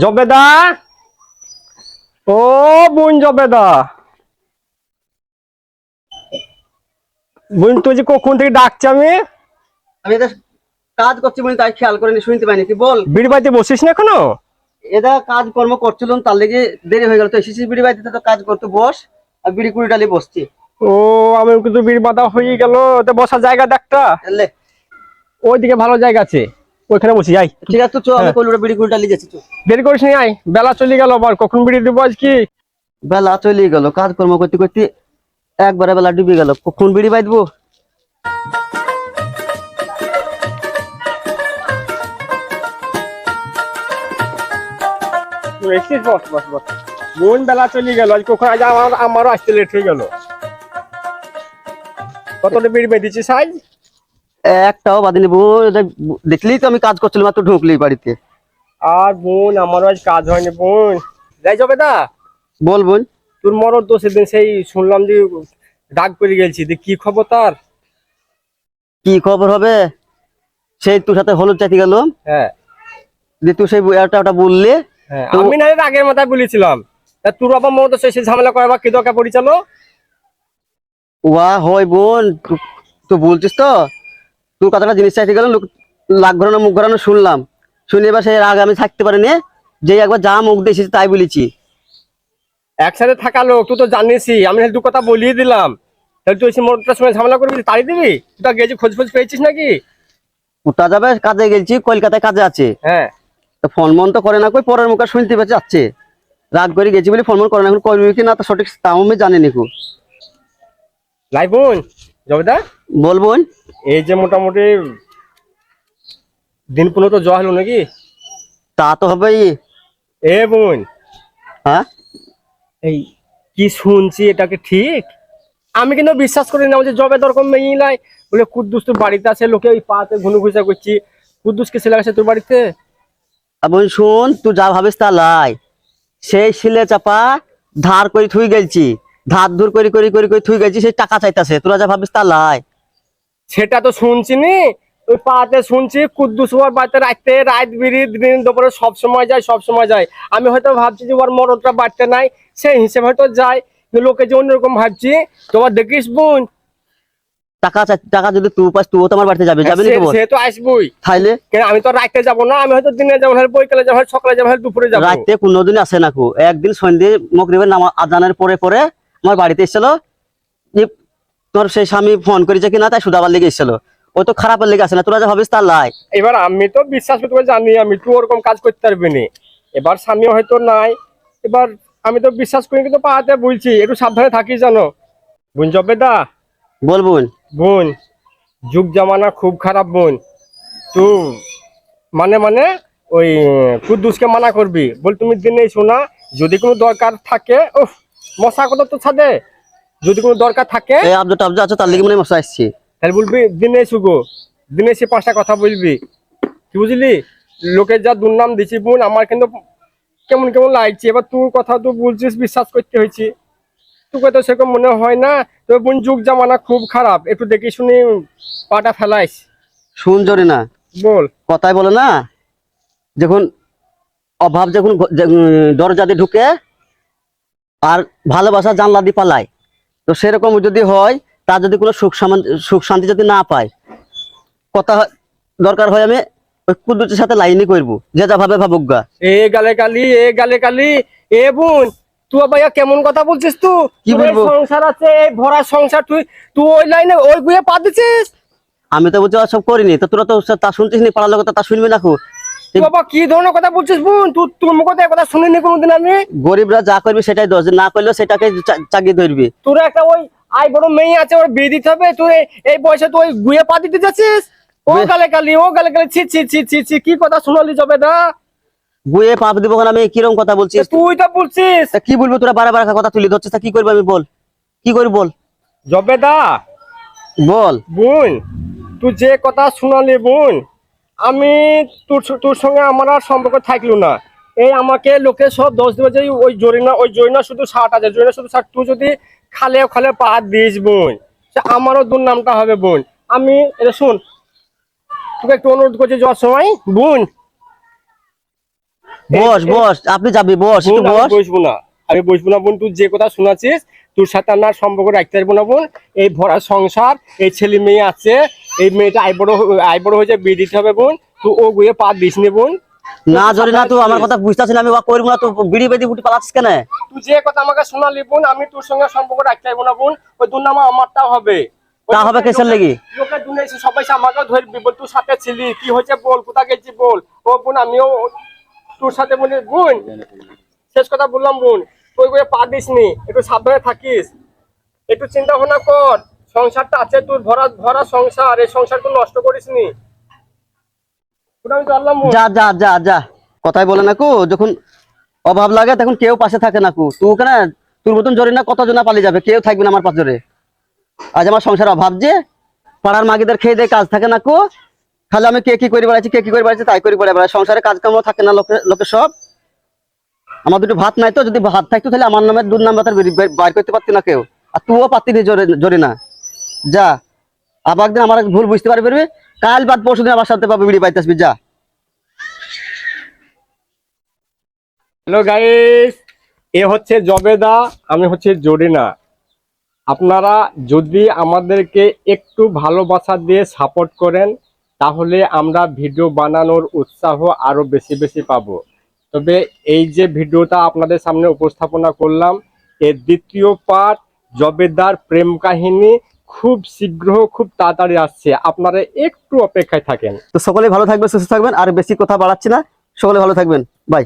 জবেদা? ও বোন জবেদা। বোন তুই যে কখন থেকে ডাকছি আমি? আমি এটা কাজ করছি বলে তাই খেয়াল করিনি শুনতে পাইনি। কি বল। বিড়ি বাড়িতে বসিস না এখনও? এটা কাজ কর্ম করছিলাম তার লেগে দেরি হয়ে গেল। তো এসেছি বিড়ি বাড়িতে তো কাজ করতে বস আর বিড়ি কুড়ি ডালি বসছি। ও আমি কিন্তু বিড়ি বাঁধা হয়ে গেল। তো বসার জায়গা দেখটা এলে। ওইদিকে ভালো জায়গা আছে। ওইখানে বসি যাই ঠিক আছে তো আমি হ্যাঁ। কলুরা বিড়ি কুড়ি ডালি যাচ্ছি চো। দেরি করিস নি আয়। বেলা চলে গেল আবার কখন বিড়ি দেবো আজ কি বেলা চলে গেল কাজ কর্ম করতে করতে একবারে বেলা ডুবে গেল কখন বিড়ি বাইদবো এসছিস বস বস বস। বোন বেলা চলে গেল আজ কখন আজ আমার আমারও আসতে লেট হয়ে গেল। কতটা বিড়ি বেঁধেছিস আজ একটাও বাদিনি বোন দেখলেই তো আমি কাজ করছিলাম মাত্র ঢুকলি বাড়িতে। আর বোন আমারও আজ কাজ হয়নি বোন। যাই যাবে দা বল। বোন তোর মরদ তো সেদিন সেই শুনলাম যে ডাক করে গেছি কি খবর তার? কি খবর হবে? সেই তোর সাথে হলুদ চাইতে গেল। হ্যাঁ। যে তুই সেই একটা ওটা বললি হ্যাঁ আমি না আগের মাথায় বলেছিলাম তোর আবার মরদ সেই সেই ঝামেলা করে আবার কি দরকার পরিচালো ওয়া হয় বোন তু- তুই বলছিস তো? তোর কথাটা জিনিস চাইতে গেল লাগ ঘরানো মুখ ঘরানো শুনলাম। শুনে এবার সেই রাগ আমি থাকতে পারিনি। যে একবার যা মুখ দিয়েছিস তাই বলেছি। একসাথে থাকা লোক তুই তো জানিসই। আমি দু কথা বলিয়ে দিলাম। তাহলে তুই এসে মরদটার সঙ্গে ঝামেলা করবি তাড়ি দিবি? তুই তা গেছি খোঁজ খোঁজ পেয়েছিস নাকি? কোথা যাবে কাজে গেছি কলকাতায় কাজে আছে। হ্যাঁ। তো ফোন মন তো করে না কই পরের মুখে শুনতে যাচ্ছে। রাগ করে গেছি বলে ফোন মন করে না এখন করবি কি না তো সঠিক তাও আমি জানি নিকু লাই বোন জবেদা বল এই যে মোটামুটি দিন পনেরো তো জয় হলো নাকি? তা তো হবেই। এ বোন। হ্যাঁ? এই কি শুনছি এটাকে ঠিক? আমি কিন্তু বিশ্বাস করি না যে জবে দরকম মেয়ে নাই। বলে কুদ্দুস তোর বাড়িতে আছে লোকে ওই পাতে ঘুনু ঘুষা করছি কুদ্দুসকে ছেলে আছে তোর বাড়িতে? আর বোন শুন তুই যা ভাবিস তা লাই। সেই শিলে চাপা ধার করে থুই গেলছি। ধার ধুর করে করে করে করে থুই গেছি সেই টাকা চাইতাছে। তোরা যা ভাবিস তা লাই। সেটা তো শুনছি নি ওই পাতে শুনছি কুদ্দুস ওর বাড়িতে রাখতে রাত বিড়ি দিন দুপুরে সব সময় যায় সব সময় যায়। আমি হয়তো ভাবছি যে ওর মরদটা বাড়তে নাই সেই হিসেবে হয়তো যায়। লোকে যে অন্যরকম ভাবছি তোমার দেখিস বোন? টাকা টাকা যদি তুই পাস তুইও তো আমার বাড়িতে যাবে যাবে সে- সে তো আসবই। তাইলে? কেন আমি তো রাখতে যাব না আমি হয়তো দিনে যাব হয়তো বৈকালে যাব হয়তো সকালে যাব হয়তো দুপুরে যাব। রাতে কোনোদিন আসে না কো। একদিন সন্ধ্যে মকরিবের নামা আজানের পরে পরে আমার বাড়িতে এসেছিল। যে তোর সেই স্বামী ফোন করেছে কিনা তাই সুদাবার লেগে এসেছিল। ও তো খারাপের লেগে আসে না তোরা যা ভাবিস তা লাই। এবার আমি তো বিশ্বাস করতে জানি আমি তুই ওরকম কাজ করতে পারবি না। এবার স্বামী হয়তো নাই। এবার আমি তো বিশ্বাস করি কিন্তু পাহাতে বলছি একটু সাবধানে থাকিস জানো। বোন জবে দা বল বোন। বোন যুগ জামানা খুব খারাপ বোন। তুই মানে মানে ওই কুদ্দুসকে মানা করবি। বল তুমি দিনে শোনা যদি কোনো দরকার থাকে উফ মশা কথা তো ছাদে? যদি কোনো দরকার থাকে এই আবজা টাবজা আছে তার লেগে মনে মশা আসছে। তাহলে বলবি দিনে শুগো দিনে এসে পাঁচটা কথা বলবি। কি বুঝলি? লোকের যা দুর্নাম দিছি বোন আমার কিন্তু কেমন কেমন লাগছে। এবার তোর কথা তো বলছিস বিশ্বাস করতে হয়েছে। তোকে তো সেরকম মনে হয় না। তোর বোন যুগ জামানা খুব খারাপ। একটু দেখি শুনি পাটা ফেলাইস। শুন জরে না? বল। কথাই বলে না? যখন অভাব যখন ঘ- যে- উম, দরজা দিয়ে ঢুকে আর ভালোবাসা জানলা দিয়ে পালায়। তো সেরকম যদি হয় তার যদি কোনো সুখ সুখ শান্তি যদি না পায় কথা দরকার হয় আমি ওই কুদ্দুতের সাথে লাইনই করব। যে যা ভাবে ভাবুক গা। এ গালে কালি এ গালে কালি এ বোন তুই ভাইয়া কেমন কথা বলছিস তুই কি বলব? সংসার আছে এই ভরা সংসার তুই তুই ওই লাইনে ওই গুয়ে পা দিছিস? আমি তো বুঝতে সব করিনি। তো তোরা তো তা শুনছিস নি পাড়ার লোক তা শুনবি না বাবা কি ধরনের কথা বলছিস বোন? তুই তোর মুখ কথা শুনিনি কোনোদিন আমি। গরিবরা যা করবি সেটাই দোষ না করলেও সেটাকে ধরবি। তোর একটা ওই আই বড় মেয়ে আছে ওর বিয়ে দিতে হবে তুই এই- বয়সে তুই গুয়ে পা দিতে যাচ্ছিস? ও গালে কালি ও গালে কালি ছি ছি ছি ছি ছি কি কথা শোনালি যাবে দা গুয়ে পাপ দিব কেন আমি? কীরকম কথা বলছিস? তুই তো বলছিস। কি বলব তোরা বারবার কথা তুলে ধরছিস? কি করব আমি বল? কি করবি বল? জবেদা বল। বোন তুই যে কথা শোনালি বোন আমি তোর তোর সঙ্গে আমার আর সম্পর্ক থাকল না। এই আমাকে লোকে সব দোষ দেবে যে ওই জরিনা ওই জরিনা শুধু ষাট আছে জরিনা শুধু ষাট তুই যদি খালে খালে পা দিস বোন আমারও দুর্নামটা হবে বোন। আমি এটা শুন তোকে একটু অনুরোধ করছি যাওয়ার সময় বোন। বস বস আপনি যাবি বস একটু বস। বসবো না আমি বসবো না বোন তুই যে কথা শোনাচ্ছিস তোর সাথে আমার সম্পর্ক রাখতে পারব না বোন। এই ভরা সংসার এই ছেলে মেয়ে আছে এই মেয়েটা আই বড় আই বড় হয়েছে বিয়ে দিতে হবে বোন তুই ও গুয়ে পা দিস নে বোন। না জরি না তুই আমার কথা বুঝতেছিস আমি ওয়া করব না তুই বিড়ি বেদি উঠে পালাচ্ছিস কেন? তুই যে কথা আমাকে শোনালি বোন আমি তোর সঙ্গে সম্পর্ক রাখতে পারব না বোন ওই দুর নামা আমারটাও হবে। তা হবে লোকে- কিসের লেগে? লোকের দুনিয়া এসে সবাই আমাকে ধরে বল তুই সাথে ছিলি কি হয়েছে বল কোথা গেছি বল? ও বোন আমিও তোর সাথে বলি বোন শেষ কথা বললাম বোন তুই করে পা দিস নি একটু সাবধানে থাকিস একটু চিন্তা ভাবনা কর। সংসারটা আছে, তোর ভরা ভরা সংসার, এই সংসার তুই নষ্ট করিস নি। যা যা যা যা। কথাই বলে না কু, যখন অভাব লাগে তখন কেউ পাশে থাকে না কু। তুই কেন তোর মতন জরি না কতজনা পালিয়ে যাবে? কেউ থাকবে না আমার পাশ জোরে আজ আমার সংসার অভাব যে, পাড়ার মাগিদের খেয়ে দিয়ে কাজ থাকে না কু। খালি আমি কে কি করে বেড়াচ্ছি কে কি করে বেড়াচ্ছি তাই করে বেড়াই বেড়াই সংসারে কাজ কাম থাকে না লোকে লোকে সব। আমার দুটো ভাত নাই তো, যদি ভাত থাকতো তাহলে আমার নামে দুধ নাম বাতার বাইর করতে পারতি না কেউ। আর তুইও পারতি নি জোরে জোরে না যা। আবার একদিন আমার ভুল বুঝতে পারবি কাল বাদ পরশু দিন আমার সাথে পাবি বিড়ি পাইতে আসবি যা। হ্যালো গাইস এ হচ্ছে জবেদা, আমি হচ্ছে জরিনা। আপনারা যদি আমাদেরকে একটু ভালোবাসা দিয়ে সাপোর্ট করেন, তাহলে আমরা ভিডিও বানানোর উৎসাহ আরও বেশি বেশি পাবো। তবে এই যে ভিডিওটা আপনাদের সামনে উপস্থাপনা করলাম, এর দ্বিতীয় পার্ট জবেদার প্রেম কাহিনী খুব শীঘ্র, খুব তাড়াতাড়ি আসছে। আপনারা একটু অপেক্ষায় থাকেন। তো সকলে ভালো থাকবেন, সুস্থ থাকবেন, আর বেশি কথা বাড়াচ্ছি না। সকলে ভালো থাকবেন। বাই